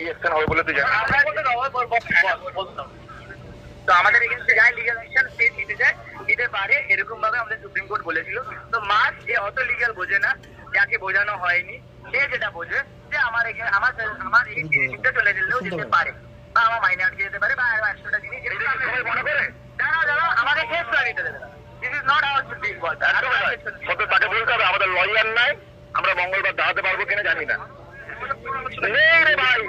কি অ্যাকশন হবে বলে তুই জানিস? তো আমাদের যায় লিগাল অ্যাকশন সে নিতে যায় নিতে পারে এরকম ভাবে আমাদের সুপ্রিম কোর্ট বলেছিল। তো মাস যে অত লিগাল বোঝে না যাকে বোঝানো হয়নি সে যেটা বোঝে যে আমার এখানে আমার আমার এই জিনিসটা চলে গেলেও যেতে পারে বা আমার মাইনে আটকে যেতে পারে বা আরও একশোটা জিনিস মনে করে? দাঁড়াও দাঁড়াও আমাকে কেস দেবে this is not our supreme court তাকে বলতে হবে আমাদের লয়ার নাই আমরা মঙ্গলবার দাঁড়াতে পারব কিনা জানি না। নেই রে ভাই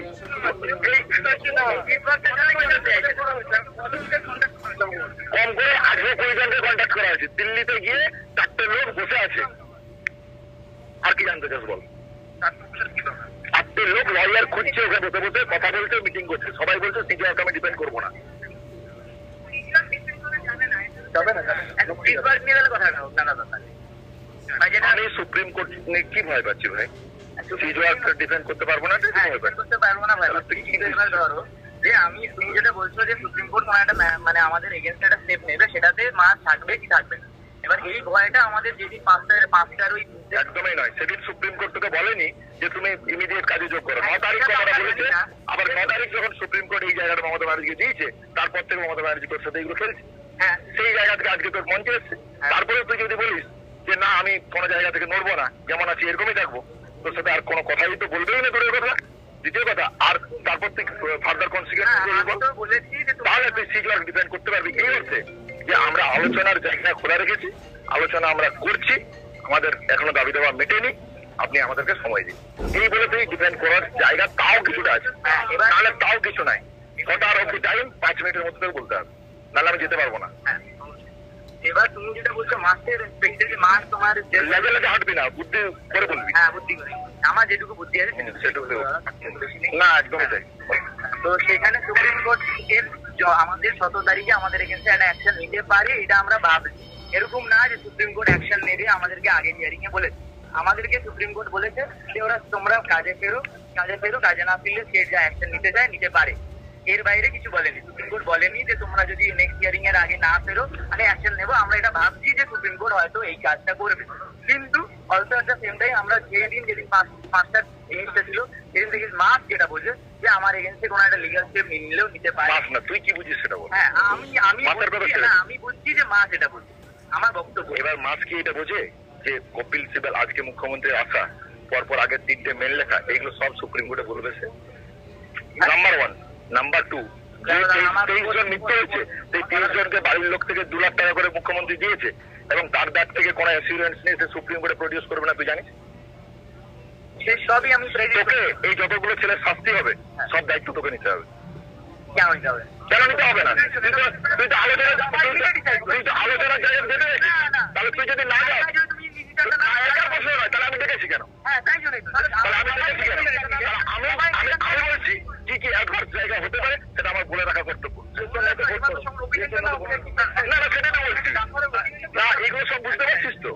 কম করে আঠেরো কুড়ি জনকে কন্ট্যাক্ট করা হয়েছে। দিল্লিতে গিয়ে চারটে লোক বসে আছে। আর কি জানতে চাস বল? চারটে লোক লয়ার খুঁজছে ওকে বসে বসে কথা বলছে মিটিং করছে। সবাই বলছে সিজিআরকে আমি ডিপেন্ড করব না। যাবে না কথা আমি সুপ্রিম কোর্ট নিয়ে কি ভয় পাচ্ছি ভাই? করতে পারব না হ্যাঁ, ভয় পাচ্ছি করতে পারব না ভাই তুমি কি? এবার ধরো যে আমি তুমি যেটা বলছো যে সুপ্রিম কোর্ট কোনো একটা মানে আমাদের এগেনস্ট একটা স্টেপ নেবে সেটাতে মাস থাকবে কি থাকবে না? এবার এই ভয়টা আমাদের যেদিন পাঁচটার পাঁচটার ওই একদমই নয়। সেদিন সুপ্রিম কোর্ট তোকে বলেনি যে তুমি ইমিডিয়েট কাজে যোগ করো। ন তারিখ কথা বলেছে আবার ন তারিখ যখন সুপ্রিম কোর্ট এই জায়গাটা মমতা ব্যানার্জিকে দিয়েছে তারপর থেকে মমতা ব্যানার্জি তোর সাথে এগুলো খেলছে। হ্যাঁ। সেই জায়গা থেকে আজকে তোর মঞ্চে এসছে। তারপরে তুই যদি বলিস যে না আমি কোনো জায়গা থেকে নড়বো না যেমন আছি এরকমই থাকব। তোর সাথে আর কোনো কথাই তো বলবেই না দূরের কথা। দ্বিতীয় কথা আর তারপর তুই ফার্দার হ্যাঁ, কনসিকুয়েন্স তো তাহলে তুই সিজিআর ডিপেন্ড করতে পারবি। এই অর্থে যে আমরা আলোচনার জায়গা খোলা রেখেছি আলোচনা আমরা করছি আমাদের এখনও দাবি দেওয়া মেটেনি আপনি আমাদেরকে সময় দিন। এই বলে তুই ডিপেন্ড করার জায়গা তাও কিছুটা আছে। হ্যাঁ, তাহলে তাও কিছু নাই। ছটার অব্দি টাইম পাঁচ মিনিটের মধ্যে বলতে হবে। নাহলে আমি যেতে পারব না। হ্যাঁ, এবার তুমি যেটা বলছো মাসের রেসপেক্টে মাস তোমার যে- লেগে লেগে না বুদ্ধি করে বলবি হ্যাঁ বুদ্ধি করে আমার যেটুকু বুদ্ধি আছে সেটুকু। না একদমই তাই। তো সেখানে সুপ্রিম কোর্ট এর আমাদের সতেরো তারিখে আমাদের এগেন্সে একটা অ্যাকশন নিতে পারে এটা আমরা ভাবছি। এরকম না যে সুপ্রিম কোর্ট অ্যাকশন নেবে আমাদেরকে আগে হিয়ারিং এ বলেছে। আমাদেরকে সুপ্রিম কোর্ট বলেছে যে ওরা তোমরা কাজে ফেরো কাজে ফেরো কাজে না ফিরলে সে যা অ্যাকশন নিতে চায় নিতে পারে। এর বাইরে কিছু বলেনি। সুপ্রিম কোর্ট বলেনি যে তোমরা যদি নেক্সট হিয়ারিং এর আগে না ফেরো তাহলে অ্যাকশন নেব আমরা এটা ভাবছি যে সুপ্রিম কোর্ট হয়তো এই কাজটা করবে। কিন্তু অলসো একটা সেম টাইম আমরা যেদিন যেদিন পাঁচ- পাঁচটা জিনিসটা ছিল সেদিন থেকে মাস যেটা বোঝে যে আমার এগেন্সে কোনো একটা লিগাল স্টেপ নিলেও নিতে পারে। না তুই কি বুঝিস সেটা বল? হ্যাঁ আমি আমি আমি বুঝছি যে মাস এটা বুঝছি আমার বক্তব্য। এবার মাস কি এটা বোঝে? যে কপিল সিবাল আজকে মুখ্যমন্ত্রী আসা পরপর আগের তিনটে মেল লেখা এগুলো সব সুপ্রিম কোর্টে বলবে সে? নাম্বার ওয়ান নাম্বার টু তেইশ জন মৃত্যু হয়েছে সেই তেইশ জনকে বাড়ির লোক থেকে দু লাখ টাকা করে মুখ্যমন্ত্রী দিয়েছে এবং তার ব্যাগ থেকে কোনো অ্যাসিউরেন্স নিয়ে সে সুপ্রিম কোর্টে প্রডিউস করবে না তুই জানিস? সে সবই আমি তোকে এই যতগুলো ছেলের শাস্তি হবে সব দায়িত্ব তোকে নিতে হবে। কেন নিতে হবে? কেন নিতে হবে না? তুই তো- আলোচনা তুই তো আলোচনার জায়গায় তাহলে তুই যদি না যাস তাহলে আমি দেখেছি কেন? হ্যাঁ তাহলে আমি দেখেছি কেন তাহলে আমি আমি আমি বলছি কি কি অ্যাডভার্স জায়গা হতে পারে সেটা আমার বলে রাখা কর্তব্য না না সেটা তো বলছি না এগুলো সব বুঝতে পারছিস তো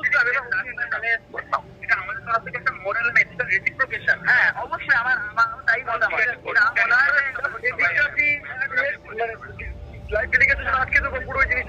হ্যাঁ অবশ্যই আমার আমার তাই মতামত এটা মনে হয় যে লাইফ ডেডিকেশন আজকে তো পুরো জিনিস